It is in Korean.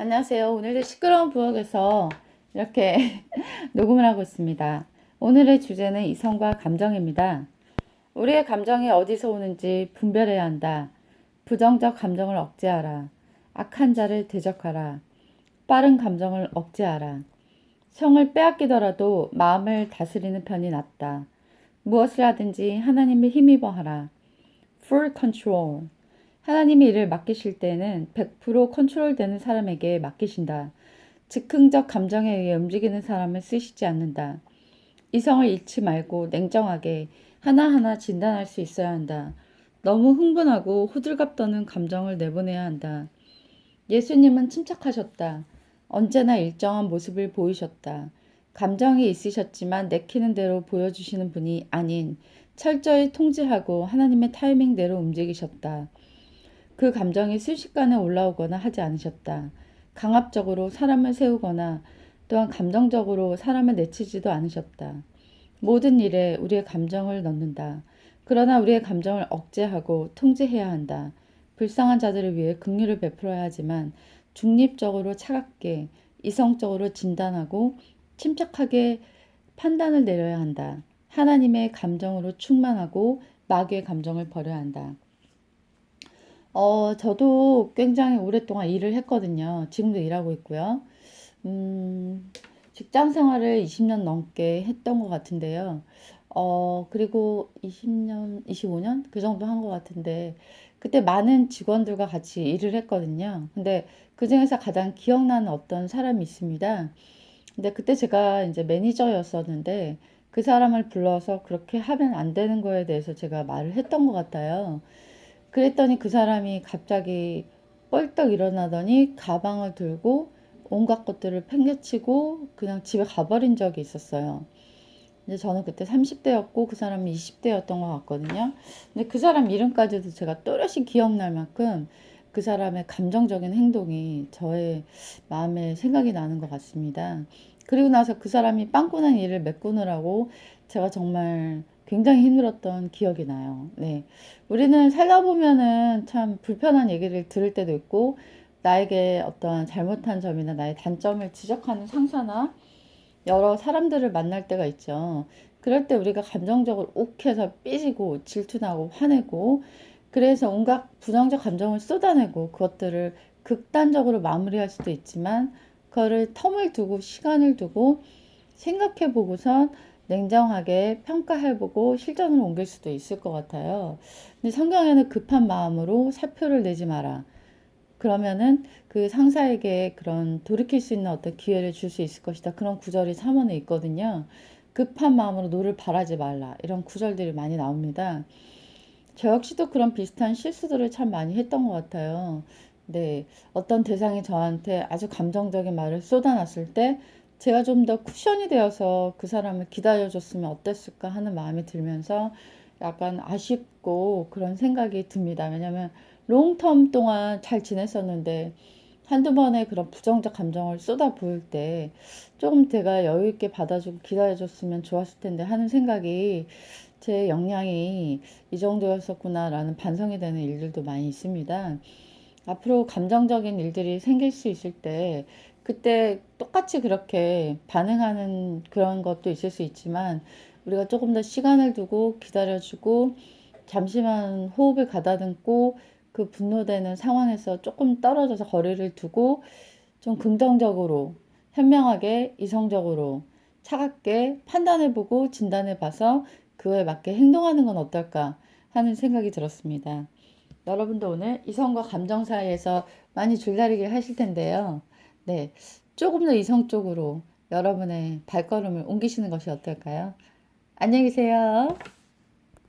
안녕하세요. 오늘도 시끄러운 부엌에서 이렇게 녹음을 하고 있습니다. 오늘의 주제는 이성과 감정입니다. 우리의 감정이 어디서 오는지 분별해야 한다. 부정적 감정을 억제하라. 악한 자를 대적하라. 빠른 감정을 억제하라. 성을 빼앗기더라도 마음을 다스리는 편이 낫다. 무엇을 하든지 하나님을 힘입어 하라. Full control. 하나님이 이를 맡기실 때는 100% 컨트롤되는 사람에게 맡기신다. 즉흥적 감정에 의해 움직이는 사람을 쓰시지 않는다. 이성을 잃지 말고 냉정하게 하나하나 진단할 수 있어야 한다. 너무 흥분하고 호들갑 떠는 감정을 내보내야 한다. 예수님은 침착하셨다. 언제나 일정한 모습을 보이셨다. 감정이 있으셨지만 내키는 대로 보여주시는 분이 아닌 철저히 통제하고 하나님의 타이밍대로 움직이셨다. 그 감정이 순식간에 올라오거나 하지 않으셨다. 강압적으로 사람을 세우거나 또한 감정적으로 사람을 내치지도 않으셨다. 모든 일에 우리의 감정을 넣는다. 그러나 우리의 감정을 억제하고 통제해야 한다. 불쌍한 자들을 위해 긍휼을 베풀어야 하지만 중립적으로 차갑게 이성적으로 진단하고 침착하게 판단을 내려야 한다. 하나님의 감정으로 충만하고 마귀의 감정을 버려야 한다. 어, 저도 굉장히 오랫동안 일을 했거든요. 지금도 일하고 있고요. 음, 직장 생활을 20년 넘게 했던 것 같은데요. 어, 그리고 20년, 25년? 그 정도 한 것 같은데, 그때 많은 직원들과 같이 일을 했거든요. 근데 그 중에서 가장 기억나는 어떤 사람이 있습니다. 근데 그때 제가 이제 매니저였었는데, 그 사람을 불러서 그렇게 하면 안 되는 거에 대해서 제가 말을 했던 것 같아요. 그랬더니 그 사람이 갑자기 뻘떡 일어나더니 가방을 들고 온갖 것들을 팽개치고 그냥 집에 가버린 적이 있었어요. 근데 저는 그때 30대였고 그 사람이 20대였던 것 같거든요. 근데 그 사람 이름까지도 제가 또렷이 기억날 만큼 그 사람의 감정적인 행동이 저의 마음에 생각이 나는 것 같습니다. 그리고 나서 그 사람이 빵꾸난 일을 메꾸느라고 제가 정말 굉장히 힘들었던 기억이 나요. 네. 우리는 살다 보면은 참 불편한 얘기를 들을 때도 있고, 나에게 어떤 잘못한 점이나 나의 단점을 지적하는 상사나 여러 사람들을 만날 때가 있죠. 그럴 때 우리가 감정적으로 욱해서 삐지고 질투나고 화내고 그래서 온갖 부정적 감정을 쏟아내고 그것들을 극단적으로 마무리할 수도 있지만 그거를 텀을 두고 시간을 두고 생각해 보고선 냉정하게 평가해보고 실전으로 옮길 수도 있을 것 같아요. 근데 성경에는 급한 마음으로 사표를 내지 마라. 그러면은 그 상사에게 그런 돌이킬 수 있는 어떤 기회를 줄 수 있을 것이다. 그런 구절이 3원에 있거든요. 급한 마음으로 노를 바라지 말라. 이런 구절들이 많이 나옵니다. 저 역시도 그런 비슷한 실수들을 참 많이 했던 것 같아요. 네. 어떤 대상이 저한테 아주 감정적인 말을 쏟아놨을 때 제가 좀 더 쿠션이 되어서 그 사람을 기다려줬으면 어땠을까 하는 마음이 들면서 약간 아쉽고 그런 생각이 듭니다. 왜냐면 롱텀 동안 잘 지냈었는데 한두 번의 그런 부정적 감정을 쏟아 부을 때 조금 제가 여유 있게 받아주고 기다려줬으면 좋았을 텐데 하는 생각이 제 역량이 이 정도였었구나라는 반성이 되는 일들도 많이 있습니다. 앞으로 감정적인 일들이 생길 수 있을 때 그때 똑같이 그렇게 반응하는 그런 것도 있을 수 있지만 우리가 조금 더 시간을 두고 기다려주고 잠시만 호흡을 가다듬고 그 분노되는 상황에서 조금 떨어져서 거리를 두고 좀 긍정적으로 현명하게 이성적으로 차갑게 판단해보고 진단해봐서 그에 맞게 행동하는 건 어떨까 하는 생각이 들었습니다. 여러분도 오늘 이성과 감정 사이에서 많이 줄다리기 하실 텐데요. 네, 조금 더 이성적으로 여러분의 발걸음을 옮기시는 것이 어떨까요? 안녕히 계세요.